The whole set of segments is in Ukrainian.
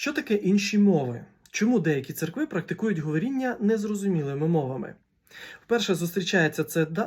Що таке інші мови? Чому деякі церкви практикують говоріння незрозумілими мовами? Вперше зустрічається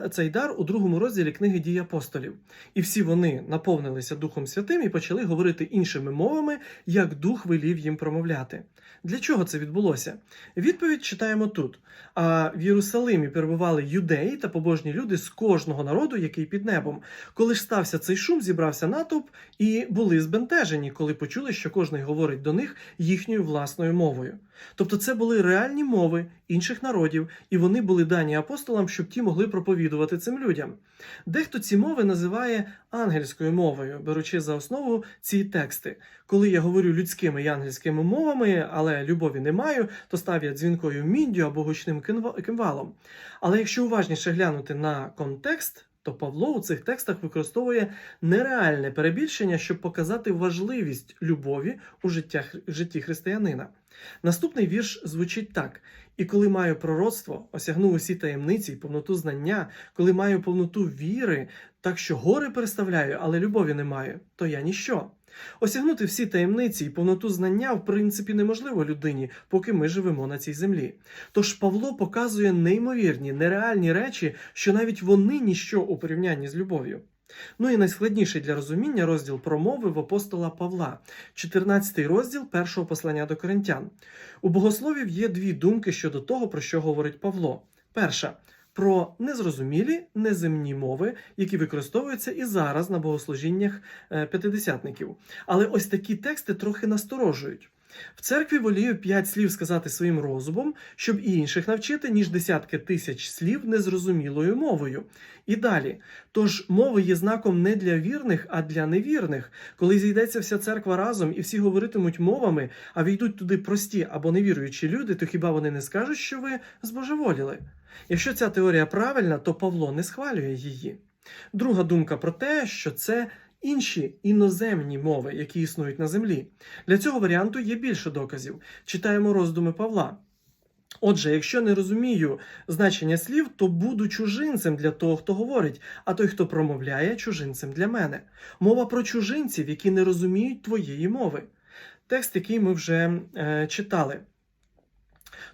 цей дар у другому розділі книги дій апостолів. І всі вони наповнилися Духом Святим і почали говорити іншими мовами, як Дух велів їм промовляти. Для чого це відбулося? Відповідь читаємо тут. А в Єрусалимі перебували юдеї та побожні люди з кожного народу, який під небом. Коли ж стався цей шум, зібрався натовп і були збентежені, коли почули, що кожний говорить до них їхньою власною мовою. Тобто це були реальні мови інших народів, і вони були дані апостолам, щоб ті могли проповідувати цим людям. Дехто ці мови називає ангельською мовою, беручи за основу ці тексти. Коли я говорю людськими і ангельськими мовами, але любові не маю, то ставлять дзвінкою міндю або гучним кимвалом. Але якщо уважніше глянути на контекст, то Павло у цих текстах використовує нереальне перебільшення, щоб показати важливість любові у життях, житті християнина. Наступний вірш звучить так: і коли маю пророцтво, осягнув усі таємниці й повноту знання, коли маю повноту віри, так що гори переставляю, але любові не маю, то я ніщо. Осягнути всі таємниці і повноту знання в принципі неможливо людині, поки ми живемо на цій землі. Тож Павло показує неймовірні, нереальні речі, що навіть вони ніщо у порівнянні з любов'ю. Ну і найскладніший для розуміння розділ промови в апостола Павла, 14 розділ першого послання до коринтян. У богословів є дві думки щодо того, про що говорить Павло. Перша про незрозумілі неземні мови, які використовуються і зараз на богослужіннях е, п'ятидесятників. Але ось такі тексти трохи насторожують. В церкві волію п'ять слів сказати своїм розумом, щоб інших навчити, ніж десятки тисяч слів незрозумілою мовою. І далі. Тож мови є знаком не для вірних, а для невірних. Коли зійдеться вся церква разом і всі говоритимуть мовами, а війдуть туди прості або невіруючі люди, то хіба вони не скажуть, що ви збожеволіли? Якщо ця теорія правильна, то Павло не схвалює її. Друга думка про те, що це інші іноземні мови, які існують на землі. Для цього варіанту є більше доказів. Читаємо роздуми Павла. Отже, якщо не розумію значення слів, то буду чужинцем для того, хто говорить, а той, хто промовляє, чужинцем для мене. Мова про чужинців, які не розуміють твоєї мови. Текст, який ми вже е, читали.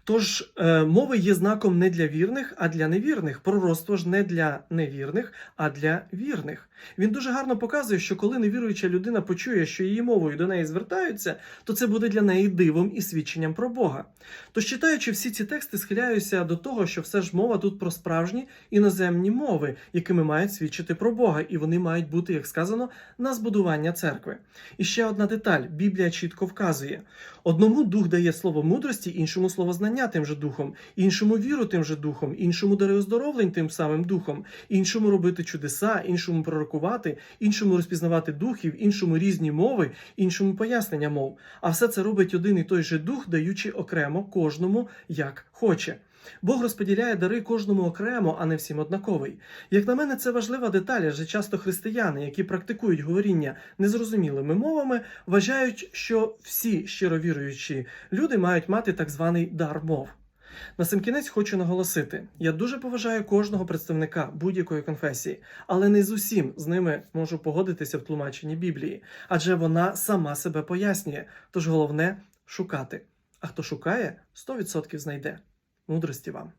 Тож е, мови є знаком не для вірних, а для невірних. Пророцтво ж не для невірних, а для вірних. Він дуже гарно показує, що коли невіруюча людина почує, що її мовою до неї звертаються, то це буде для неї дивом і свідченням про Бога. Тож, читаючи всі ці тексти, схиляюся до того, що все ж мова тут про справжні іноземні мови, якими мають свідчити про Бога, і вони мають бути, як сказано, на збудування церкви. І ще одна деталь: Біблія чітко вказує: одному дух дає слово мудрості, іншому слово знання тим же духом, іншому віру тим же духом, іншому дари оздоровлень тим самим духом, іншому робити чудеса, іншому пророкувати, іншому розпізнавати духів, іншому різні мови, іншому пояснення мов. А все це робить один і той же дух, даючи окремо кожному як хоче. Бог розподіляє дари кожному окремо, а не всім однаковий. Як на мене, це важлива деталь, адже часто християни, які практикують говоріння незрозумілими мовами, вважають, що всі щировіруючі люди мають мати так званий дар мов. На сам кінець хочу наголосити: я дуже поважаю кожного представника будь-якої конфесії, але не з усім з ними можу погодитися в тлумаченні Біблії, адже вона сама себе пояснює. Тож головне шукати. А хто шукає, 100% знайде. Мудрості вам!